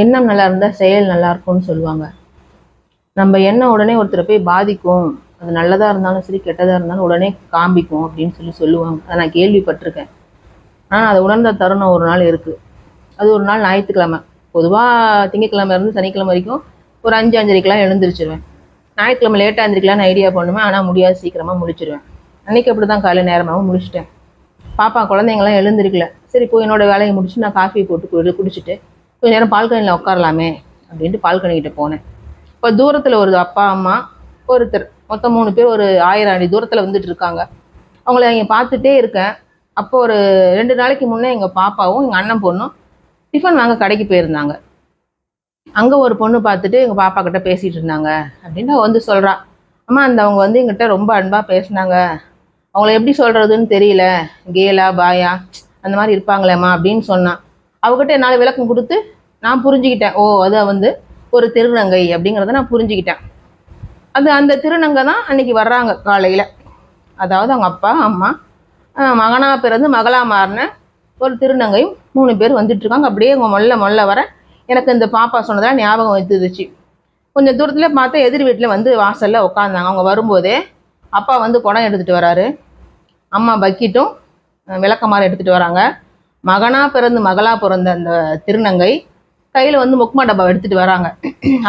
எண்ணம் நல்லா இருந்தால் செயல் நல்லா இருக்கும்னு சொல்லுவாங்க. நம்ம எண்ணம் உடனே ஒருத்தரை போய் பாதிக்கும். அது நல்லதாக இருந்தாலும் சரி கெட்டதாக இருந்தாலும் உடனே காமிக்கும் அப்படின்னு சொல்லி சொல்லுவாங்க. அதை நான் கேள்விப்பட்டிருக்கேன். ஆனால் அதை உணர்ந்த தருணம் ஒரு நாள் இருக்குது அது ஒரு நாள் ஞாயிற்றுக்கிழமை. பொதுவாக திங்கக்கிழமை இருந்து சனிக்கிழமை வரைக்கும் ஒரு அஞ்சு அஞ்சரைக்கெலாம் எழுந்திரிச்சிருவேன். ஞாயிற்றுக்கிழமை லேட்டாக எழுந்திரிக்கலாம்னு ஐடியா பண்ணுவேன். ஆனால் முடியாது. சீக்கிரமாக முடிச்சிருவேன். அன்றைக்கி அப்படி தான் காலை நேரமாகவும் முடிச்சிட்டேன். பாப்பா குழந்தைங்களாம் எழுந்திருக்கல. சரி போய் என்னோட வேலையை முடிச்சு நான் காஃபி போட்டு குடிச்சிட்டு கொஞ்ச நேரம் பால்கனியில் உட்காரலாமே அப்படின்ட்டு பால்கனிக்கிட்ட போனேன். இப்போ தூரத்தில் ஒரு அப்பா அம்மா ஒருத்தர் மொத்தம் மூணு பேர் ஒரு ஆயிரம் அடி தூரத்தில் வந்துட்டு இருக்காங்க. அவங்கள இங்கே பார்த்துட்டே இருக்கேன். அப்போ ஒரு ரெண்டு நாளைக்கு முன்னே எங்கள் பாப்பாவும் எங்கள் அண்ணன் பொண்ணும் டிஃபன் வாங்க கடைக்கு போயிருந்தாங்க. அங்கே ஒரு பொண்ணு பார்த்துட்டு எங்கள் பாப்பா கிட்ட பேசிகிட்டு இருந்தாங்க அப்படின்னு அவள் வந்து சொல்கிறா அம்மா அந்த அவங்க வந்து எங்கிட்ட ரொம்ப அன்பாக பேசினாங்க. அவங்கள எப்படி சொல்கிறதுன்னு தெரியல. கேலா பாயா அந்த மாதிரி இருப்பாங்களேம்மா அப்படின்னு சொன்னான் அவகிட்ட என்னால் விளக்கம் கொடுத்து நான் புரிஞ்சுக்கிட்டேன். ஓ அது வந்து ஒரு திருநங்கை அப்படிங்கிறத நான் புரிஞ்சுக்கிட்டேன். அது அந்த திருநங்கை தான் அன்னைக்கு வர்றாங்க காலையில். அதாவது அவங்க அப்பா அம்மா மகனாக பிறந்து மகளா மாறின ஒரு திருநங்கையும் மூணு பேர் வந்துட்டு இருக்காங்க. அப்படியே அவங்க மொல்ல மொல்ல வர எனக்கு இந்த பாப்பா சொன்னதெல்லாம் ஞாபகம் வந்துருச்சு. கொஞ்சம் தூரத்தில் பார்த்தா எதிர் வீட்டில் வந்து வாசலில் உட்காந்தாங்க அவங்க வரும்போதே அப்பா வந்து குடம் எடுத்துகிட்டு வராரு. அம்மா பக்கெட்டும் அஹ் விளக்கமாறு எடுத்துகிட்டு வராங்க. மகனாக பிறந்து மகளா பிறந்த அந்த திருநங்கை கையில் வந்து முக்மா டப்பா எடுத்துகிட்டு வராங்க.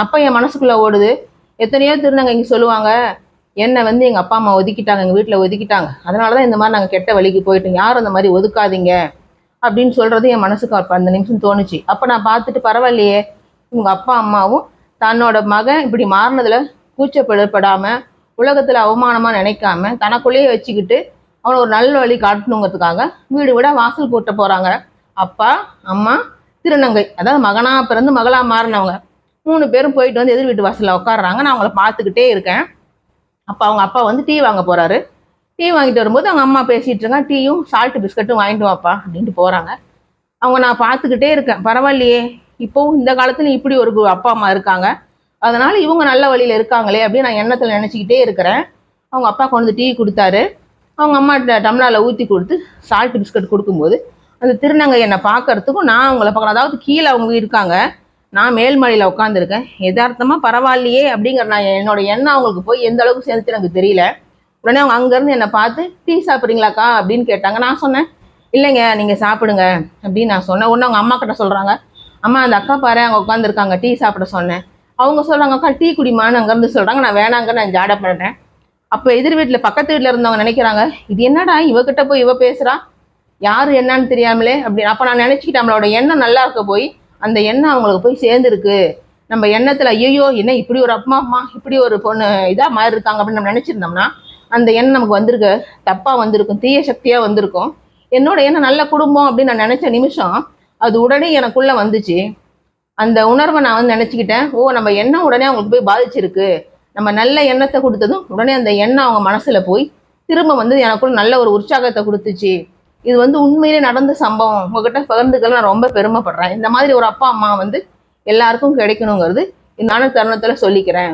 அப்போ என் மனசுக்குள்ளே ஓடுது. எத்தனையோ திருநங்கை இங்கே சொல்லுவாங்க என்னை வந்து எங்கள் அப்பா அம்மா ஒதுக்கிட்டாங்க எங்கள் வீட்டில் ஒதுக்கிட்டாங்க. அதனால தான் இந்த மாதிரி நாங்கள் கெட்ட வழிக்கு போயிட்டோம். யாரும் அந்த மாதிரி ஒதுக்காதீங்க. அப்படின்னு சொல்கிறது என் மனசுக்கு அப்போ அந்த நிமிஷம் தோணுச்சு. அப்போ நான் பார்த்துட்டு பரவாயில்லையே உங்கள் அப்பா அம்மாவும் தன்னோட மகன் இப்படி மாறினதில் கூச்சப்படப்படாமல் உலகத்தில் அவமானமாக நினைக்காம தனக்குள்ளேயே வச்சுக்கிட்டு அவனை ஒரு நல்ல வழி காட்டணுங்கிறதுக்காக வீடு விட வாசல் போட்ட போகிறாங்க அப்பா அம்மா திருநங்கை. அதாவது மகனாக பிறந்து மகளாக மாறினவங்க. மூணு பேரும் போயிட்டு வந்து எதிர் வீட்டு வாசலில் உட்காடுறாங்க நான் அவங்கள பார்த்துக்கிட்டே இருக்கேன். அப்போ அவங்க அப்பா வந்து டீ வாங்க போகிறாரு டீ வாங்கிட்டு வரும்போது அவங்க அம்மா பேசிகிட்டு இருக்காங்க. டீயும் சால்ட்டு பிஸ்கட்டும் வாங்கிட்டு வாப்பா அப்படின்ட்டு போகிறாங்க அவங்க நான் பார்த்துக்கிட்டே இருக்கேன். பரவாயில்லையே. இப்போவும் இந்த காலத்துல இப்படி ஒரு அப்பா அம்மா இருக்காங்க. அதனால இவங்க நல்ல வழியில் இருக்காங்களே அப்படின்னு நான் எண்ணத்தில் நினச்சிக்கிட்டே இருக்கிறேன். அவங்க அப்பா கொண்டு வந்து டீ கொடுத்தாரு. அவங்க அம்மா டம்ளாவில் ஊற்றி கொடுத்து சால்ட் பிஸ்கட் கொடுக்கும்போது அந்த திருநங்கை என்னை பார்க்கறதுக்கும் நான் அவங்கள பார்க்குறேன். அதாவது கீழே அவங்க இருக்காங்க. நான் மேல்மலையில் உட்காந்துருக்கேன் எதார்த்தமாக பரவாயில்லையே அப்படிங்கிற நான் என்னோட எண்ணம் அவங்களுக்கு போய் எந்த அளவுக்கு சேர்ந்துட்டு எனக்கு தெரியல. உடனே அவங்க அங்கேருந்து என்னை பார்த்து டீ சாப்பிட்றீங்களாக்கா? அப்படின்னு கேட்டாங்க. நான் சொன்னேன் இல்லைங்க நீங்கள் சாப்பிடுங்க. அப்படின்னு நான் சொன்னேன். உடனே அவங்க அம்மா கிட்ட சொல்கிறாங்க அம்மா அந்த அக்கா பாரு அங்கே உட்காந்துருக்காங்க டீ சாப்பிட சொன்னேன். அவங்க சொல்கிறாங்க அக்கா டீ குடிமான்னு அங்கேருந்து சொல்கிறாங்க நான் வேணாங்க நான் ஜாட பண்ணுறேன் அப்போ எதிர் வீட்டில் பக்கத்து வீட்டில் இருந்தவங்க நினைக்கிறாங்க இது என்னடா இவகிட்ட போய் இவ பேசுகிறா யார் என்னன்னு தெரியாமலே? அப்படி அப்போ நான் நினச்சிக்கிட்டேன் நம்மளோட எண்ணம் நல்லா இருக்க போய் அந்த எண்ணம் அவங்களுக்கு போய் சேர்ந்துருக்கு. நம்ம எண்ணத்தில் ஐயோ என்ன இப்படி ஒரு அப்பா அம்மா இப்படி ஒரு பொண்ணு இதாக மாறி இருக்காங்க அப்படின்னு நம்ம நினச்சிருந்தோம்னா அந்த எண்ணம் நமக்கு வந்திருக்கு. தப்பாக வந்திருக்கும் தீய சக்தியாக வந்திருக்கும். என்னோட எண்ணம் நல்ல குடும்பம் அப்படின்னு நான் நினச்ச நிமிஷம் அது உடனே எனக்குள்ளே வந்துச்சு. அந்த உணர்வை நான் வந்து நினச்சிக்கிட்டேன் ஓ நம்ம எண்ணம் உடனே அவங்களுக்கு போய் பாதிச்சிருக்கு. நம்ம நல்ல எண்ணத்தை கொடுத்ததும் உடனே அந்த எண்ணம் அவங்க மனசில் போய் திரும்ப வந்து எனக்குள்ள நல்ல ஒரு உற்சாகத்தை கொடுத்துச்சு. இது வந்து உண்மையிலே நடந்த சம்பவம். உங்ககிட்ட பகிர்ந்துக்கல நான் ரொம்ப பெருமைப்படுறேன். இந்த மாதிரி ஒரு அப்பா அம்மா வந்து எல்லாருக்கும் கிடைக்கணுங்கிறது இந்த தருணத்தில் சொல்லிக்கிறேன்.